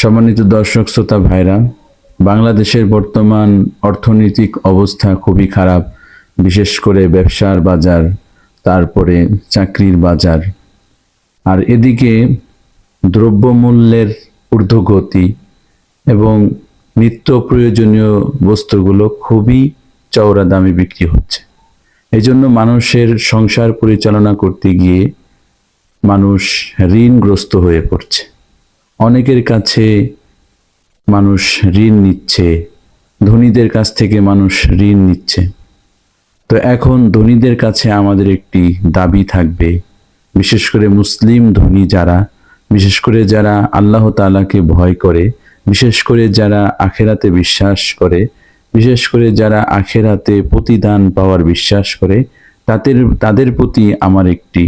সম্মানিত দর্শক, শ্রোতা ভাইরা, বাংলাদেশের বর্তমান অর্থনৈতিক অবস্থা খুবই খারাপ, বিশেষ করে ব্যবসার বাজার, তারপরে চাকরির বাজার। আর এদিকে দ্রব্যমূল্যের ঊর্ধ্বগতি এবং নিত্য প্রয়োজনীয় বস্তুগুলো খুবই চওড়া দামে বিক্রি হচ্ছে। এই জন্য মানুষের সংসার পরিচালনা করতে গিয়ে মানুষ ঋণগ্রস্ত হয়ে পড়ছে। অনেকের কাছে মানুষ ঋণ নিচ্ছে, ধনীদের কাছ থেকে মানুষ ঋণ নিচ্ছে। তো এখন ধনীদের কাছে আমাদের একটি দাবি থাকবে, বিশেষ করে মুসলিম ধনী যারা, বিশেষ করে যারা আল্লাহ তাআলাকে ভয় করে, বিশেষ করে যারা আখেরাতে বিশ্বাস করে, বিশেষ করে যারা আখেরাতে প্রতিদান পাওয়ার বিশ্বাস করে, তাদের তাদের প্রতি আমার একটি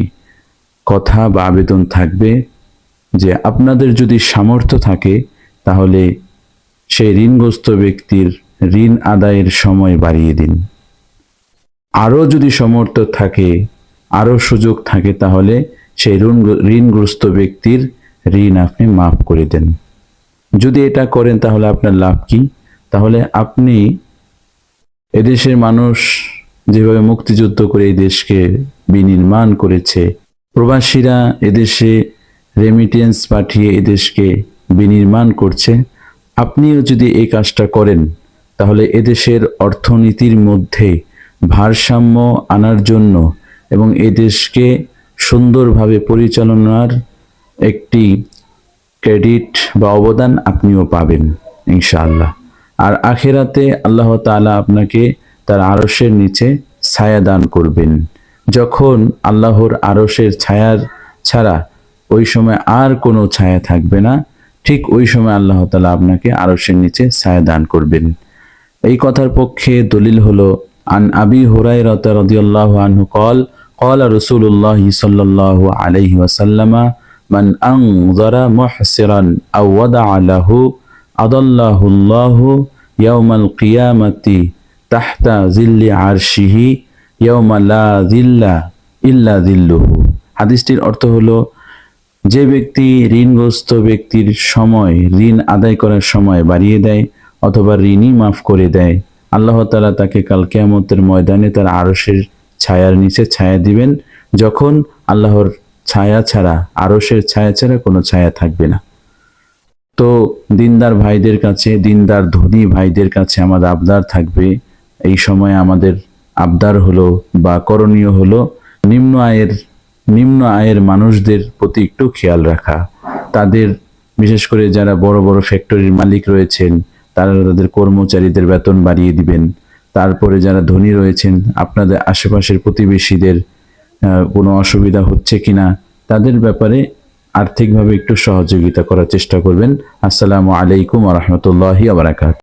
কথা বা আবেদন থাকবে। যে আপনাদের যদি সামর্থ্য থাকে, তাহলে সেই ঋণগ্রস্ত ব্যক্তির ঋণ আদায়ের সময় বাড়িয়ে দিন। আরও যদি সমর্থ থাকে, আরও সুযোগ থাকে, তাহলে সেই ঋণ, ঋণগ্রস্ত ব্যক্তির ঋণ আপনি মাফ করে দেন। যদি এটা করেন, তাহলে আপনার লাভ কি? তাহলে আপনি এদেশের মানুষ যেভাবে মুক্তিযুদ্ধ করে এই দেশকে বিনির্মাণ করেছে, প্রবাসীরা এদেশে রেমিটেন্স পাঠিয়ে এদেশকে বিনির্মাণ করছে। আপনিও যদি এই কাজটা করেন, তাহলে এদেশের অর্থনীতির মধ্যে ভারসাম্য আনার জন্য এবং এদেশকে সুন্দরভাবে পরিচালনার একটি ক্রেডিট বা অবদান আপনিও পাবেন, ইনশাআল্লাহ। আর আখেরাতে আল্লাহ তাআলা আপনাকে তার আরশের নিচে ছায়া দান করবেন। যখন আল্লাহর আরশের ছায়ার ছাড়া ওই সময় আর কোনো ছায়া থাকবে না ঠিক ওই সময় আল্লাহ তাআলা আপনাকে আরশের নিচে ছায়া দান করবেন এই কথার পক্ষে দলিল হলো আন আবি হুরায়রা রাদিয়াল্লাহু আনহু قال قال رسول الله صلى الله عليه وسلم من أنظر محسرا أو وضع له أضله الله يوم القيامة تحت ظل عرشه يوم لا ظل إلا ظله হাদিসটির অর্থ হলো যে ব্যক্তি ঋণগ্রস্ত ব্যক্তির সময়, ঋণ আদায় করার সময় বাড়িয়ে দেয় অথবা ঋণই মাফ করে দেয়, আল্লাহ তাআলা তাকে কাল কেয়ামতের ময়দানে তার আরশের ছায়ার নিচে ছায়া দিবেন, যখন আল্লাহর ছায়া ছাড়া, আরশের ছায়া ছাড়া কোনো ছায়া থাকবে না। তো দিনদার ভাইদের কাছে, দিনদার ধনী ভাইদের কাছে আমাদের আবদার থাকবে। এই সময় আমাদের আবদার হলো বা করণীয় হলো নিম্ন আয়ের নিম্ন আয়ের মানুষদের প্রতি একটু খেয়াল রাখা। তাদের, বিশেষ করে যারা বড় বড় ফ্যাক্টরির মালিক রয়েছেন, তারা তাদের কর্মচারীদের বেতন বাড়িয়ে দিবেন। তারপরে যারা ধনী রয়েছেন, আপনাদের আশেপাশের প্রতিবেশীদের কোনো অসুবিধা হচ্ছে কিনা, তাদের ব্যাপারে আর্থিকভাবে একটু সহযোগিতা করার চেষ্টা করবেন। আসসালামু আলাইকুম রহমতুল্লাহি আবরাকাত